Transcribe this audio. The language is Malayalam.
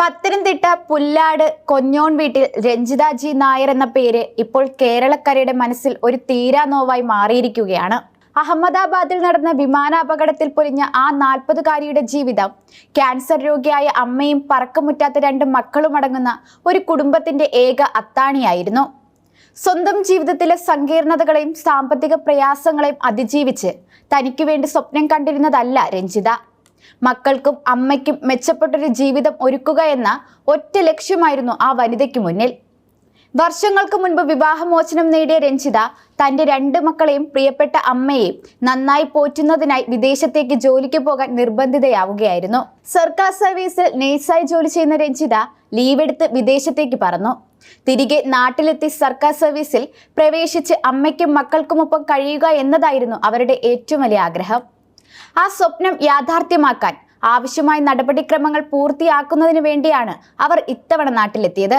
പത്തനംതിട്ട പുല്ലാട് കൊഞ്ഞോൺ വീട്ടിൽ രഞ്ജിത ജി നായർ എന്ന പേര് ഇപ്പോൾ കേരളക്കരയുടെ മനസ്സിൽ ഒരു തീരാ നോവായി മാറിയിരിക്കുകയാണ്. അഹമ്മദാബാദിൽ നടന്ന വിമാനാപകടത്തിൽ പൊലിഞ്ഞ ആ നാൽപ്പതുകാരിയുടെ ജീവിതം ക്യാൻസർ രോഗിയായ അമ്മയും പറക്കമുറ്റാത്ത രണ്ട് മക്കളും അടങ്ങുന്ന ഒരു കുടുംബത്തിന്റെ ഏക അത്താണിയായിരുന്നു. സ്വന്തം ജീവിതത്തിലെ സങ്കീർണതകളെയും സാമ്പത്തിക പ്രയാസങ്ങളെയും അതിജീവിച്ച് തനിക്ക് വേണ്ടി സ്വപ്നം കണ്ടിരുന്നതല്ല രഞ്ജിത. മക്കൾക്കും അമ്മയ്ക്കും മെച്ചപ്പെട്ടൊരു ജീവിതം ഒരുക്കുക എന്ന ഒറ്റ ലക്ഷ്യമായിരുന്നു ആ വനിതയ്ക്ക് മുന്നിൽ. വർഷങ്ങൾക്ക് മുൻപ് വിവാഹമോചനം നേടിയ രഞ്ജിത തന്റെ രണ്ട് മക്കളെയും പ്രിയപ്പെട്ട അമ്മയെയും നന്നായി പോറ്റുന്നതിനായി വിദേശത്തേക്ക് ജോലിക്ക് പോകാൻ നിർബന്ധിതയാവുകയായിരുന്നു. സർക്കാർ സർവീസിൽ നേഴ്സായി ജോലി ചെയ്യുന്ന രഞ്ജിത ലീവ് എടുത്ത് വിദേശത്തേക്ക് പറന്നു. തിരികെ നാട്ടിലെത്തി സർക്കാർ സർവീസിൽ പ്രവേശിച്ച് അമ്മയ്ക്കും മക്കൾക്കുമൊപ്പം കഴിയുക എന്നതായിരുന്നു അവരുടെ ഏറ്റവും വലിയ ആഗ്രഹം. ആ സ്വപ്നം യാഥാർത്ഥ്യമാക്കാൻ ആവശ്യമായ നടപടിക്രമങ്ങൾ പൂർത്തിയാക്കുന്നതിന് വേണ്ടിയാണ് അവർ ഇത്തവണ നാട്ടിലെത്തിയത്.